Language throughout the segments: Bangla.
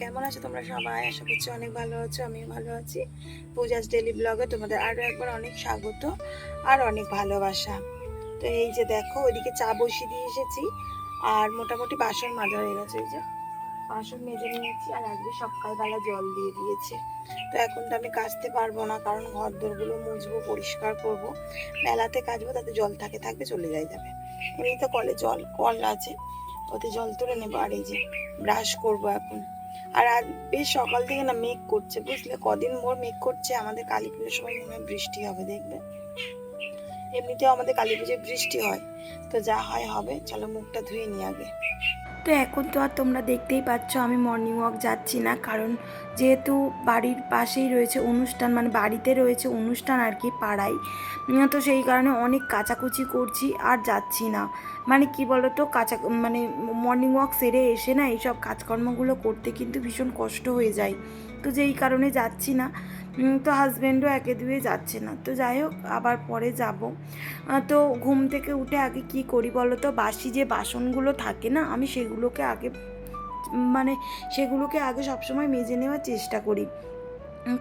কেমন আছো তোমরা সবাই? আশা করছি অনেক ভালো আছো, আমিও ভালো আছি। পূজাস ডেলি ব্লগে তোমাদের আরও একবার অনেক স্বাগত আর অনেক ভালোবাসা। তো এই যে দেখো, ওইদিকে চা বসিয়ে দিয়ে এসেছি আর মোটামুটি বাসন মাজা হয়ে গেছে, এই যে বাসন মেজে নিয়েছি আর আজকে সকালবেলা জল দিয়ে দিয়েছে। তো এখন তো আমি কাচতে পারব না, কারণ ঘর দোরগুলো মুছবো, পরিষ্কার করব। মেলাতে কাচবো, তাতে জল থাকে, থাকবে, চলে যাই যাবে। এমনি তো কলে জল, কল আছে, ওতে জল তুলে নেব। আর এই যে ব্রাশ করব এখন। আর আজ বেশ সকাল থেকে না মেঘ করছে, বুঝলে? কদিন ভোর মেঘ করছে, আমাদের কালী পুজোর সময় মনে বৃষ্টি হবে, দেখবে? এমনিতেও আমাদের কালী পুজোয় বৃষ্টি হয়, তো যা হয় হবে। চলো মুখটা ধুয়ে নিয়ে আগে। তো এখন তো আর তোমরা দেখতেই পাচ্ছ আমি মর্নিং ওয়াক যাচ্ছি না, কারণ যেহেতু বাড়ির পাশেই রয়েছে অনুষ্ঠান মানে বাড়িতে রয়েছে অনুষ্ঠান আর কি পাড়ায় তো সেই কারণে অনেক কাচাকুচি করছি আর যাচ্ছি না। মানে কি বলো তো কাঁচা মানে মর্নিং ওয়াক সেরে এসে না এইসব কাজকর্মগুলো করতে কিন্তু ভীষণ কষ্ট হয়ে যায়। তো যেই কারণে যাচ্ছি না। তো হাজব্যান্ডও একে দুয়ে যাচ্ছে না। তো যাই হোক, আবার পরে যাব। তো ঘুম থেকে উঠে আগে কি করি বলো তো? বাসি যে বাসনগুলো থাকে না, আমি সেগুলোকে আগে মানে সেগুলোকে আগে সবসময় মেজে নেওয়ার চেষ্টা করি।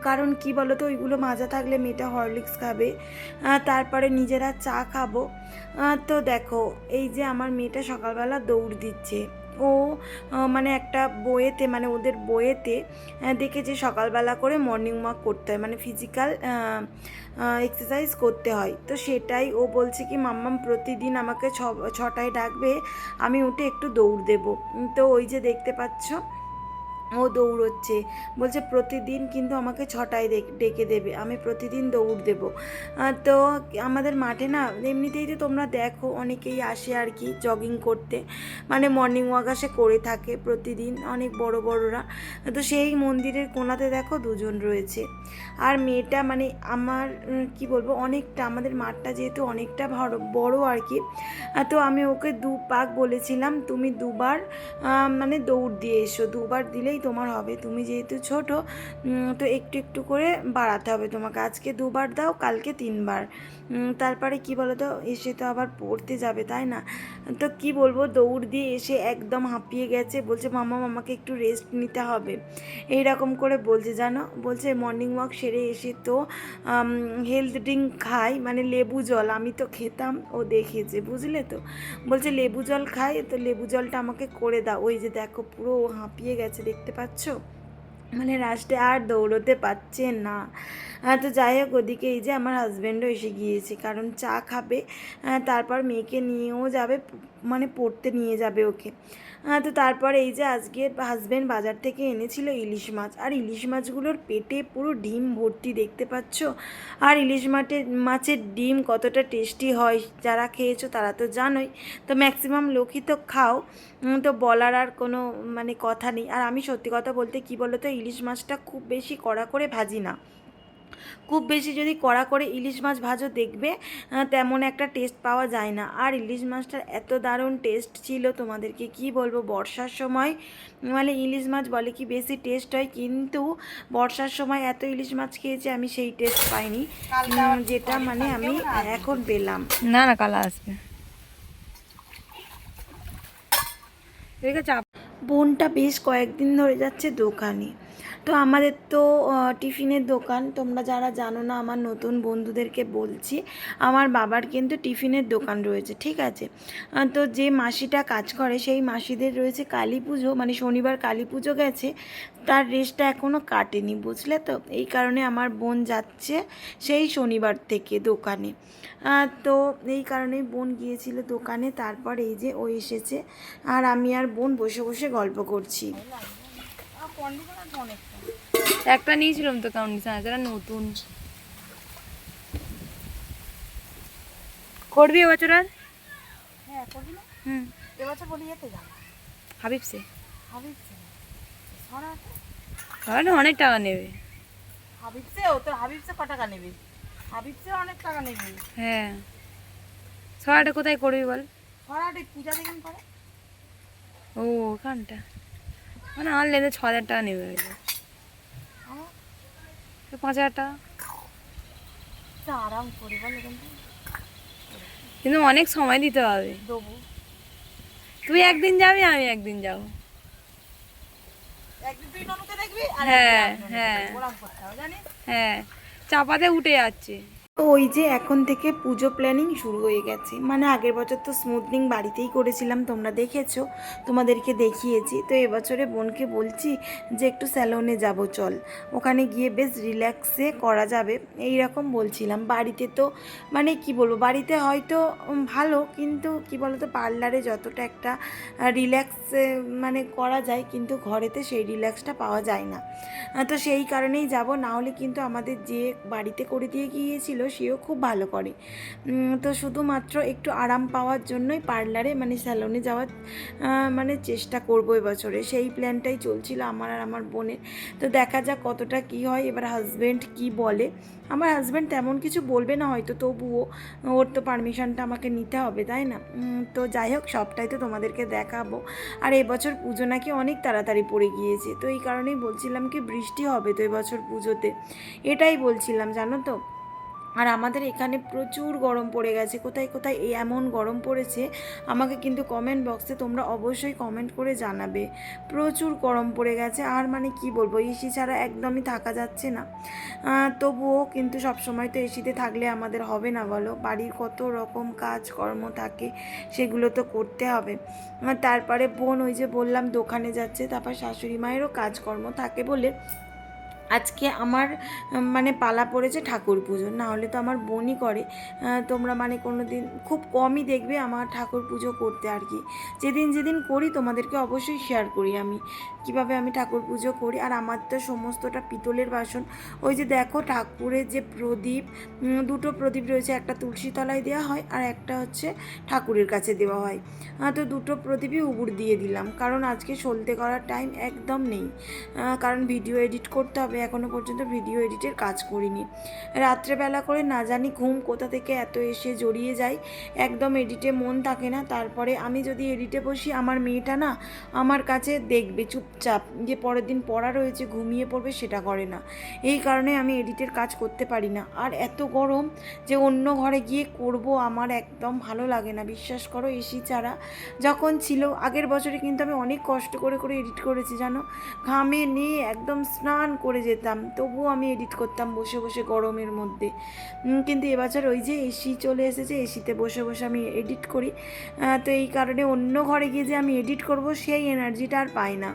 কারণ কি বলো তো? ওইগুলো মাজা থাকলে মেয়েটা হরলিক্স খাবে। তারপরে নিজেরা চা খাব। তো দেখো, এই যে আমার মেয়েটা সকালবেলা দৌড় দিচ্ছে। ও মানে একটা বইয়েতে মানে ওদের বইয়েতে দেখে যে সকালবেলা করে মর্নিং ওয়াক করতে হয় মানে ফিজিক্যাল এক্সারসাইজ করতে হয়। তো সেটাই ও বলছে কি, মাম্মাম, প্রতিদিন আমাকে ছ, ছটায় ডাকবে, আমি উঠে একটু দৌড় দেব। তো ওই যে দেখতে পাচ্ছ ও দৌড়চ্ছে। বলছে, প্রতিদিন কিন্তু আমাকে ছটায় ডেকে দেবে। আমি প্রতিদিন দৌড় দেবো। তো আমাদের মাঠে না, এমনিতেই তো তোমরা দেখো, অনেকেই আসে আর কি জগিং করতে। মানে মর্নিং ওয়াক আসে, করে থাকে প্রতিদিন অনেক বড় বড়রা। তো সেই মন্দিরের কোনাতে দেখো দুজন রয়েছে। আর মেয়েটা মানে আমার কি বলব, অনেকটা, আমাদের মাঠটা যেহেতু অনেকটা বড় আর কি তো আমি ওকে দু পাক বলেছিলাম, তুমি দুবার মানে দৌড় দিয়ে এসো। দুবার দিলেই তোমার হবে। তুমি যেহেতু ছোট তো একটু একটু করে বাড়াতে হবে তোমাকে। আজকে দুবার দাও, কালকে তিনবার। তারপরে কি বলো তো এসে তো আবার পড়তে যাবে, তাই না? তো কি বলব, দৌড় দিয়ে এসে একদম হাঁপিয়ে গেছে, বলছে মামা মামাকে একটু রেস্ট নিতে হবে। এই রকম করে বলছে, জানো? বলছে মর্নিং ওয়াক সেরে এসে তো হেলথ ড্রিঙ্ক খাই মানে লেবু জল। আমি তো খেতাম, ও দেখেছে, বুঝলে তো? বলছে, লেবু জল খাই, তো লেবু জলটা আমাকে করে দাও। ওই যে দেখো, পুরো হাঁপিয়ে গেছে, দেখতে পাচ্ছ? মানে লাস্টে আর দৌড়োতে পারছে না। তো যাই হোক, ওদিকে এই যে আমার হাজব্যান্ডও এসে গিয়েছে, কারণ চা খাবে তারপর মেয়েকে নিয়েও যাবে মানে পড়তে নিয়ে যাবে ওকে। আহ, তো তারপর এই যে আজকে হাজব্যান্ড বাজার থেকে এনেছিল ইলিশ মাছ। আর ইলিশ মাছগুলোর পেটে পুরো ডিম ভর্তি দেখতে পাচ্ছ? আর ইলিশ মাছের মাছের ডিম কতটা টেস্টি হয় যারা খেয়েছো তারা তো জানোই। তো ম্যাক্সিমাম লোকই তো খাও তো বলার আর কোনো মানে কথা নেই। আর আমি সত্যি কথা বলতে কি বলো তো ইলিশ মাছটা খুব বেশি কড়া করে ভাজি না। খুব বেশি যদি কড়া করে ইলিশ মাছ ভাজো দেখবে তেমন একটা টেস্ট পাওয়া যায় না। আর ইলিশ মাছটার এত দারুণ টেস্ট ছিল তোমাদেরকে কি বলব বর্ষার সময় মানে ইলিশ মাছ বলে কি বেশি টেস্ট হয় কিন্তু বর্ষার সময় এত ইলিশ মাছ খেয়েছি আমি সেই টেস্ট পাইনি। যেটা মানে আমি এখন পেলাম। না না কালা আসবে। চাপ বোনটা বেশ কয়েকদিন ধরে যাচ্ছে দোকানে। তো আমাদের তো টিফিনের দোকান। তোমরা যারা জানো না, আমার নতুন বন্ধুদেরকে বলছি, আমার বাবার কিন্তু টিফিনের দোকান রয়েছে, ঠিক আছে? তো যে মাসিটা কাজ করে, সেই মাসিদের রয়েছে কালী পুজো। মানে শনিবার কালী পুজো গেছে, তার রেস্টটা এখনও কাটেনি, বুঝলে তো? এই কারণে আমার বোন যাচ্ছে সেই শনিবার থেকে দোকানে। তো এই কারণেই বোন গিয়েছিল দোকানে, তারপর এই যে ও এসেছে। আর আমি আর বোন বসে বসে গল্প করছি। একটা নিয়েছিলাম তো কন্ডিশন যারা নতুন। করবি এবছর আর? হ্যাঁ করবি না? হুম। এবছর বলি যেতে যাব। হাবিব সে? হাবিবসে সরাতে তাহলে অনেক টাকা নেবে। ও তো টাকা নেবে? অনেক টাকা নেবে। হ্যাঁ। কোথায় করবি বল? সরাটে পূজা দেখুন করে ও ওখানটা। মানে ছ হাজার টাকা নেবে। পাঁচ হাজার টাকা। আরাম করে কিন্তু। অনেক সময় দিতে হবে। তুই একদিন যাবি আমি একদিন যাব। হ্যাঁ, হ্যাঁ। হ্যাঁ চাপাতে উঠে যাচ্ছে। ওই যে এখন থেকে পুজো প্ল্যানিং শুরু হয়ে গেছে। মানে আগের বছর তো স্মুথনিং বাড়িতেই করেছিলাম, তোমরা দেখেছ, তোমাদেরকে দেখিয়েছি। তো এবছরে বোনকে বলছি যে একটু স্যালনে যাব, চল। ওখানে গিয়ে বেশ রিল্যাক্সে করা যাবে। এই রকম বলছিলাম। বাড়িতে তো মানে কি বলব, বাড়িতে হয়তো ভালো, কিন্তু কি বলতো পার্লারে যতটা একটা রিল্যাক্স মানে করা যায়, কিন্তু ঘরেতে সেই রিল্যাক্সটা পাওয়া যায় না। তো সেই কারণেই যাব। না হলে কিন্তু আমাদের যে বাড়িতে করে দিয়ে গিয়েছিল সেও খুব ভালো করে। তো শুধুমাত্র একটু আরাম পাওয়ার জন্যই পার্লারে মানে স্যালনে যাওয়ার মানে চেষ্টা করব এবছরে। সেই প্ল্যানটাই চলছিল আমার আর আমার বোনের। তো দেখা যাক কতটা কি হয়। এবার হাজব্যান্ড কি বলে? আমার হাজব্যান্ড তেমন কিছু বলবে না হয়তো, তবুও ওর তো পারমিশনটা আমাকে নিতে হবে, তাই না? তো যাই হোক, সবটাই তো তোমাদেরকে দেখাবো। আর এবছর পুজো নাকি অনেক তাড়াতাড়ি পড়ে গিয়েছে। তো এই কারণেই বলছিলাম কি বৃষ্টি হবে তো এবছর পুজোতে। এটাই বলছিলাম, জানো তো? আর আমাদের এখানে প্রচুর গরম পড়ে গেছে। কোথায় কোথায় এই এমন গরম পড়েছে? আমাকে কিন্তু কমেন্ট বক্সে তোমরা অবশ্যই কমেন্ট করে জানাবে। প্রচুর গরম পড়ে গেছে। আর মানে কি বলব এসি ছাড়া একদমই থাকা যাচ্ছে না। তবুও কিন্তু সব সময় তো এসিতে থাকলে আমাদের হবে না বলো? বাড়ির কত রকম কাজ কর্ম থাকে, সেগুলো তো করতে হবে। তারপরে বোন ওই যে বললাম দোকানে যাচ্ছে, তারপর শাশুড়ি মায়েরও কাজকর্ম থাকে বলে আজকে আমার মানে পালা পড়েছে ঠাকুর পুজো না হলে তো আমার বোনই করে। তোমরা মানে কোনো দিন খুব কমই দেখবে আমার ঠাকুর পুজো করতে আর কি। যেদিন যেদিন করি তোমাদেরকে অবশ্যই শেয়ার করি আমি, কীভাবে আমি ঠাকুর পুজো করি। আর আমার তো সমস্তটা পিতলের বাসন। ওই যে দেখো ঠাকুরের যে প্রদীপ দুটো প্রদীপ রয়েছে, একটা তুলসী তলায় দেওয়া হয় আর একটা হচ্ছে ঠাকুরের কাছে দেওয়া হয়। তো দুটো প্রদীপই উবুর দিয়ে দিলাম, কারণ আজকে সলতে করার টাইম একদম নেই। কারণ ভিডিও এডিট করতে হবে এখনও পর্যন্ত ভিডিও এডিটের কাজ করিনি। রাত্রেবেলা করে না জানি ঘুম কোথা থেকে এত এসে জড়িয়ে যায়। একদম এডিটে মন থাকে না। তারপরে আমি যদি এডিটে বসি, আমার মেয়েটা না আমার কাছে দেখবে চুপচাপ যে পরের দিন পড়া রয়েছে, ঘুমিয়ে পড়বে সেটা করে না। এই কারণে আমি এডিটের কাজ করতে পারি না। আর এত গরম যে অন্য ঘরে গিয়ে করব আমার একদম ভালো লাগে না। বিশ্বাস করো এসি ছাড়া যখন ছিল, আগের বছরে কিন্তু আমি অনেক কষ্ট করে করে এডিট করেছি, জানো? ঘামে নিয়ে একদম স্নান করে যেতাম। তবুও আমি এডিট করতাম বসে বসে গরমের মধ্যে। কিন্তু এবছর ওই যে এসি চলে এসেছে এসিতে বসে বসে আমি এডিট করি। তো এই কারণে অন্য ঘরে গিয়ে যে আমি এডিট করব, সেই এনার্জিটা আর পাই না।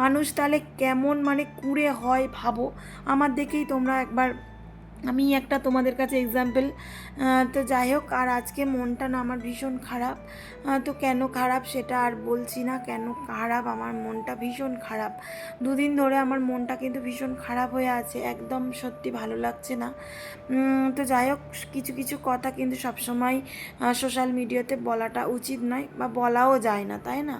মানুষ তাহলে কেমন মানে কুড়ে হয় ভাবো। আমার দেখেই তোমরা একবার আমি একটা তোমাদের কাছে এক্সাম্পল তো যাই হোক, আর আজকে মনটা না আমার ভীষণ খারাপ। তো কেন খারাপ সেটা আর বলছি না, কেন খারাপ? আমার মনটা ভীষণ খারাপ। দুদিন ধরে আমার মনটা কিন্তু ভীষণ খারাপ হয়ে আছে, একদম সত্যি ভালো লাগছে না। তো যাই হোক, কিছু কিছু কথা কিন্তু সবসময় সোশ্যাল মিডিয়াতে বলাটা উচিত নয়, বা বলাও যায় না, তাই না?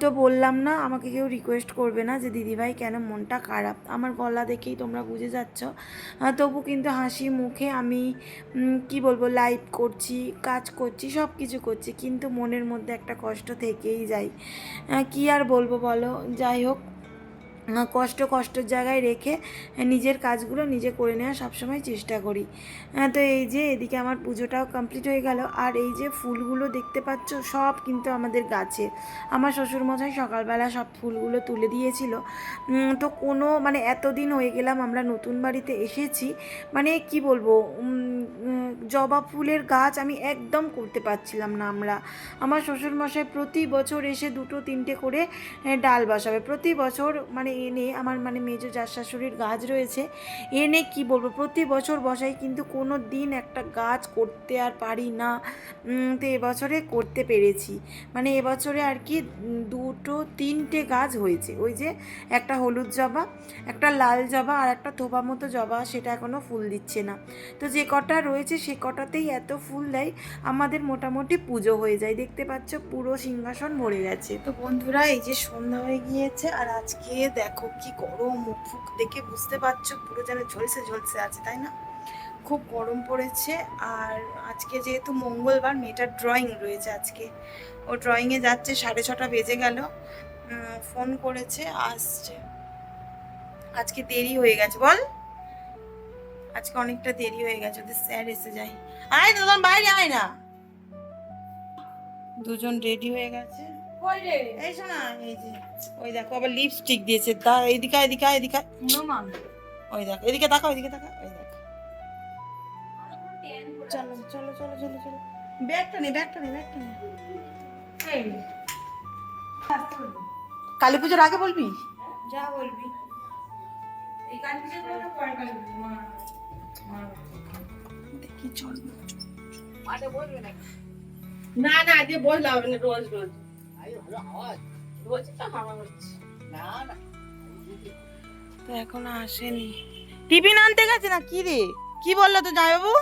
তো বললাম না, আমাকে কেউ রিকোয়েস্ট করবে না যে, দিদিভাই, কেন মনটা খারাপ? আমার গলা দেখেই তোমরা বুঝে যাচ্ছ। তবু কিন্তু হাসি মুখে আমি কি বলব লাইভ করছি, কাজ করছি সব কিছু করছি, কিন্তু মনের মধ্যে একটা কষ্ট থেকেই যায়। কি আর বলব বলো? যাই হোক কষ্ট কষ্টের জায়গায় রেখে নিজের কাজগুলো নিজে করে নেওয়ার সবসময় চেষ্টা করি। তো এই যে এদিকে আমার পুজোটাও কমপ্লিট হয়ে গেল। আর এই যে ফুলগুলো দেখতে পাচ্ছ, সব কিন্তু আমাদের গাছে। আমার শ্বশুরমশাই সকালবেলা সব ফুলগুলো তুলে দিয়েছিল। তো কোনো মানে এতদিন হয়ে গেলাম আমরা নতুন বাড়িতে এসেছি। মানে কি বলব জবা ফুলের গাছ আমি একদম করতে পারছিলাম না আমরা। আমার শ্বশুরমশাই প্রতি বছর এসে দুটো তিনটে করে ডাল বসাবে। প্রতি বছর মানে এনে আমার মানে মেজো যার শাশুড়ির গাছ রয়েছে, এনে কি বলব? প্রতি বছর বসাই কিন্তু কোনো দিন একটা গাছ করতে আর পারি না। তো এবছরে করতে পেরেছি। মানে এবছরে আর কি দুটো তিনটে গাছ হয়েছে। ওই যে একটা হলুদ জবা, একটা লাল জবা আর একটা থোপা মতো জবা, সেটা এখনও ফুল দিচ্ছে না। তো যে কটা রয়েছে সে কটাতেই এত ফুল দেয়, আমাদের মোটামুটি পুজো হয়ে যায়। দেখতে পাচ্ছ পুরো সিংহাসন ভরে গেছে। তো বন্ধুরা, এই যে সন্ধ্যা হয়ে গিয়েছে, আর আজকে দেখো কি গরম, মুখ ফুক দেখে বুঝতে পারছ, পুরো যেন ঝলসে ঝলসে আছে, তাই না? খুব গরম পড়েছে, আর আজকে যেহেতু মঙ্গলবার, মেয়েটার ড্রয়িং রয়েছে আজকে। ও ড্রয়িংয়ে যাচ্ছে, সাড়ে ছটা বেজে গেল ফোন করেছে, আসছে। আজকে দেরি হয়ে গেছে, বল। আজকে অনেকটা দেরি হয়ে গেছে ওদের স্যার এসে যায়। আয় না তোমার বাইরে আয় না। দুজন রেডি হয়ে গেছে। এই শোনা এই যে ওই দেখো আবার লিপস্টিক দিয়েছে। তা এইদিকে এদিকে এদিকে ওই দেখো এদিকে তাকাও এদিকে তাকাও ওই দেখো। চলো চলো চলো চলো চলো। ব্যাগটা নেই ব্যাগটা নেই ব্যাগটা নেই কালী পুজোর আগে বলবি? যা বলবি। এই কালী পুজো করে পরে কালী পুজো না না বসলে হবে না রোজ রোজ রোজ। তো এখনও আসেনি। টিফিন আনতে গেছে না কি রে? কি বলল তো জামাইবাবু?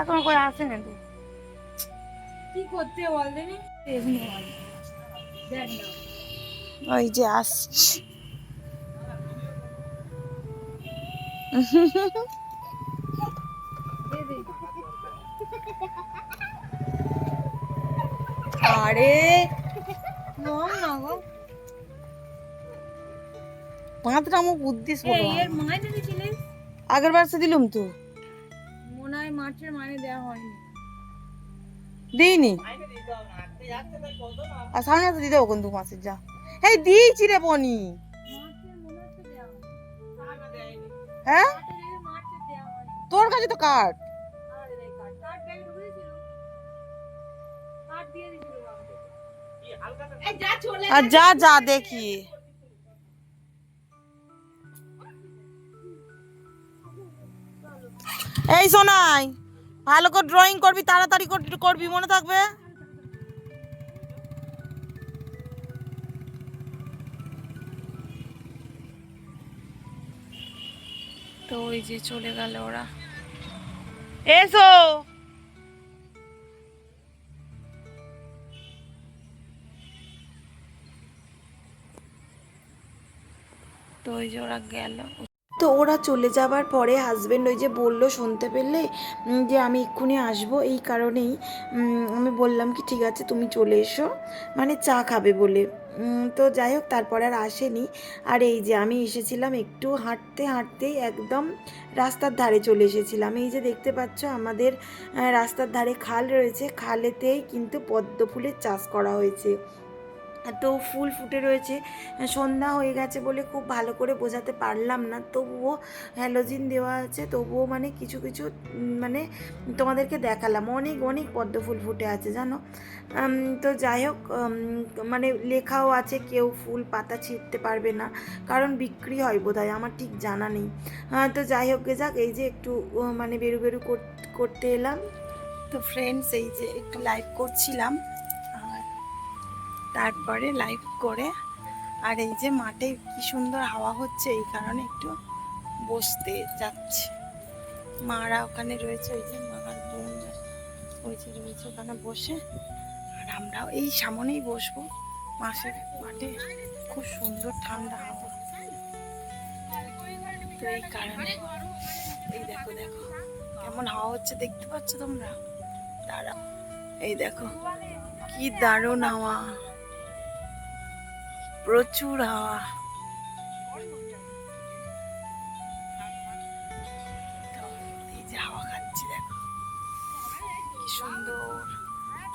এখন কই আসেনি তো? কি করতে দেনি ওই যে আসছে। আরে পাঁচটা আমার বুদ্ধি মাইনে দিয়েছিলিস? আগের বার সে দিলুম তো। মনে হয় মাঠের মাইনে দেওয়া হয়নি। দিইনি? আর সামনে তো দিতে কোন দু মাসের যা। এই দিয়েছি রে বনি। হ্যাঁ? তোর কাছে তো কার্ড আর যা যা, দেখি। এই শোনাই ভালো করে ড্রয়িং করবি তাড়াতাড়ি কর- করবি মনে থাকবে? তো ওই যে চলে গেল ওরা। এসো। তো ওই যে ওরা গেল। তো ওরা চলে যাবার পরে হাজবেন্ড ওই যে বলল শুনতে পেলে যে আমি এক্ষুনি আসব এই কারণেই আমি বললাম কি ঠিক আছে তুমি চলে এসো মানে চা খাবে বলে। তো যাই হোক তারপরে আর আসেনি। আর এই যে আমি এসেছিলাম একটু হাঁটতে হাঁটতেই একদম রাস্তার ধারে চলে এসেছিলাম। এই যে দেখতে পাচ্ছ আমাদের রাস্তার ধারে খাল রয়েছে, খালেতেই কিন্তু পদ্ম ফুলের চাষ করা হয়েছে। তো ফুল ফুটে রয়েছে সন্ধ্যা হয়ে গেছে বলে খুব ভালো করে বোঝাতে পারলাম না। তবুও হ্যালোজিন দেওয়া আছে, তবুও মানে কিছু কিছু মানে তোমাদেরকে দেখালাম। অনেক অনেক পদ্ম ফুল ফুটে আছে, জানো? তো যাই হোক মানে লেখাও আছে, কেউ ফুল পাতা ছিঁড়তে পারবে না, কারণ বিক্রি হয় বোধ হয় আমার ঠিক জানা নেই। তো যাই হোক যাক, এই যে একটু মানে বেরু বেরু কর- করতে এলাম। তো ফ্রেন্ডস এই যে একটু লাইভ করছিলাম। তারপরে লাইভ করে। আর এই যে মাঠে কি সুন্দর হাওয়া হচ্ছে, এই কারণে একটু বসতে যাচ্ছে। মারা ওখানে রয়েছে, ওই যে মার বোন ওই যে রয়েছে ওখানে বসে। আর আমরাও এই সামনেই বসবো। মাসের মাঠে খুব সুন্দর ঠান্ডা হাওয়া। তো এই কারণে, এই দেখো দেখো, কেমন হাওয়া হচ্ছে দেখতে পাচ্ছ তোমরা? দাঁড়াও, এই দেখো, কি দারুণ হাওয়া। প্রচুর হাওয়া। হাওয়া খাচ্ছি, দেখো। কি সুন্দর।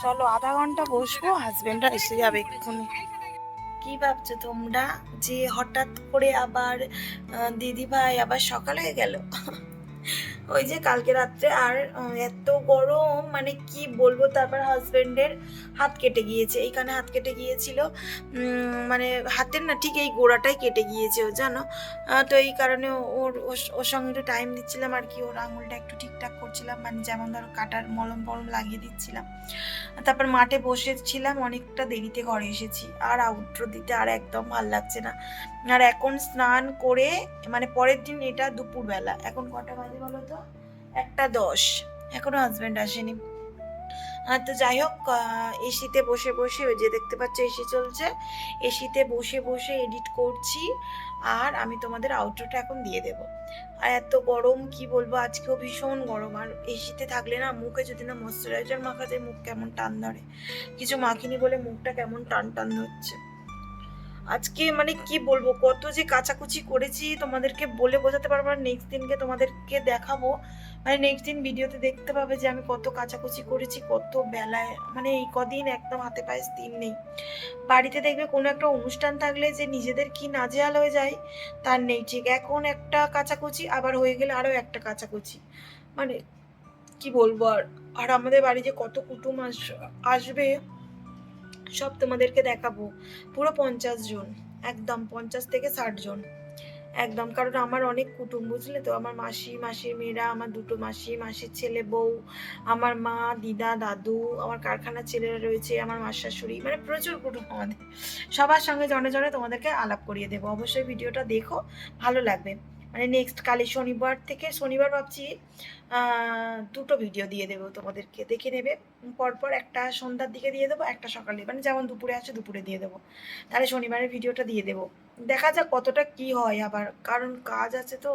চলো, আধা ঘণ্টা বসবো হাজবেন্ডরা এসে যাবে এক্ষুনি। কি ভাবছ তোমরা যে হঠাৎ করে আবার দিদি ভাই আবার সকাল হয়ে গেল? ওই যে কালকে রাত্রে, আর এত গরম মানে কি বলব তারপর হাজবেন্ডের হাত কেটে গিয়েছে, এইখানে হাত কেটে গিয়েছিল। মানে হাতের না ঠিক এই গোড়াটাই কেটে গিয়েছে ও, জানো? তো এই কারণে ওর, ওর- সঙ্গে একটু টাইম দিচ্ছিলাম আর কি, ওর আঙুলটা একটু ঠিকঠাক করছিলাম মানে যেমন ধরো কাটার মলম ফলম লাগিয়ে দিচ্ছিলাম। তারপর মাঠে বসেছিলাম, অনেকটা দেরিতে ঘরে এসেছি, আর আউটরো দিতে আর একদম ভালো লাগছে না। আর এখন স্নান করে মানে পরের দিন এটা দুপুরবেলা, এখন কটা বাজে বলো তো? একটা দশ, এখনও হাজব্যান্ড আসেনি। তো যাই হোক এসিতে বসে বসে ওই যে দেখতে পাচ্ছ এসি চলছে। এসিতে বসে বসে এডিট করছি আর আমি তোমাদের আউটডোরটা এখন দিয়ে দেব। আর এত গরম, কি বলব? আজকেও ভীষণ গরম। আর এসিতে থাকলে না মুখে যদি না ময়শ্চারাইজার মাখা যায় মুখ কেমন টান ধরে। কিছু মাখিনি বলে মুখটা কেমন টান টান হচ্ছে আজকে মানে কি বলব? কত যে কাচাকুচি করেছি, তোমাদেরকে বলে বোঝাতে পারব নেক্সট দিনকে তোমাদেরকে দেখাবো। মানে নেক্সট দিন ভিডিওতে দেখতে পাবে যে আমি কত কাচাকুচি করেছি, কত বেলায় মানে এই কদিন একদম হাতে পায়ে দিন নেই। বাড়িতে দেখবে কোনো একটা অনুষ্ঠান থাকলে যে নিজেদের কি নাজেহাল হয়ে যায়, তার নেই। ঠিক এখন একটা কাচাকুচি, আবার হয়ে গেলে আরও একটা কাচাকুচি। মানে কি বলব আর আর আমাদের বাড়ি যে কত কুটুম আস- আসবে, সব তোমাদেরকে দেখাবো। পুরো পঞ্চাশ জন, একদম পঞ্চাশ থেকে ষাট জন। একদম, কারণ আমার অনেক কুটুম, বুঝলে তো? আমার মাসি, মাসির মেয়েরা, আমার দুটো মাসি, মাসির ছেলে, বউ, আমার মা, দিদা, দাদু, আমার কারখানার ছেলেরা রয়েছে, আমার মাস শাশুড়ি মানে প্রচুর কুটুম আমাদের। সবার সঙ্গে জনে জনে তোমাদেরকে আলাপ করিয়ে দেবো। অবশ্যই ভিডিওটা দেখো, ভালো লাগবে। মানে নেক্সট কালি শনিবার থেকে শনিবার ভাবছি দুটো ভিডিও দিয়ে দেবো তোমাদেরকে, দেখে নেবে। পরপর একটা সন্ধ্যার দিকে দিয়ে দেবো, একটা সকালে মানে যেমন দুপুরে আছে দুপুরে দিয়ে দেবো। তাহলে শনিবারের ভিডিওটা দিয়ে দেবো। দেখা যাক কতটা কি হয় আবার, কারণ কাজ আছে তো,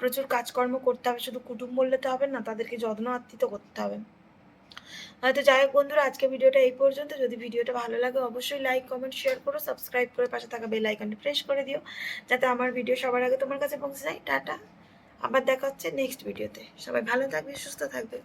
প্রচুর কাজকর্ম করতে হবে, শুধু কুটুম বললে তো হবে না, তাদেরকে যত্ন আত্মিত করতে হবে। হয়তো যাই হোক বন্ধুরা, আজকে ভিডিওটা এই পর্যন্ত। যদি ভিডিওটা ভালো লাগে, অবশ্যই লাইক কমেন্ট শেয়ার করো সাবস্ক্রাইব করে পাশে থাকা বেল আইকনটি প্রেস করে দিও, যাতে আমার ভিডিও সবার আগে তোমার কাছে পৌঁছে যায়। টাটা, আবার দেখা হচ্ছে নেক্সট ভিডিওতে সবাই ভালো থাকবে, সুস্থ থাকবে।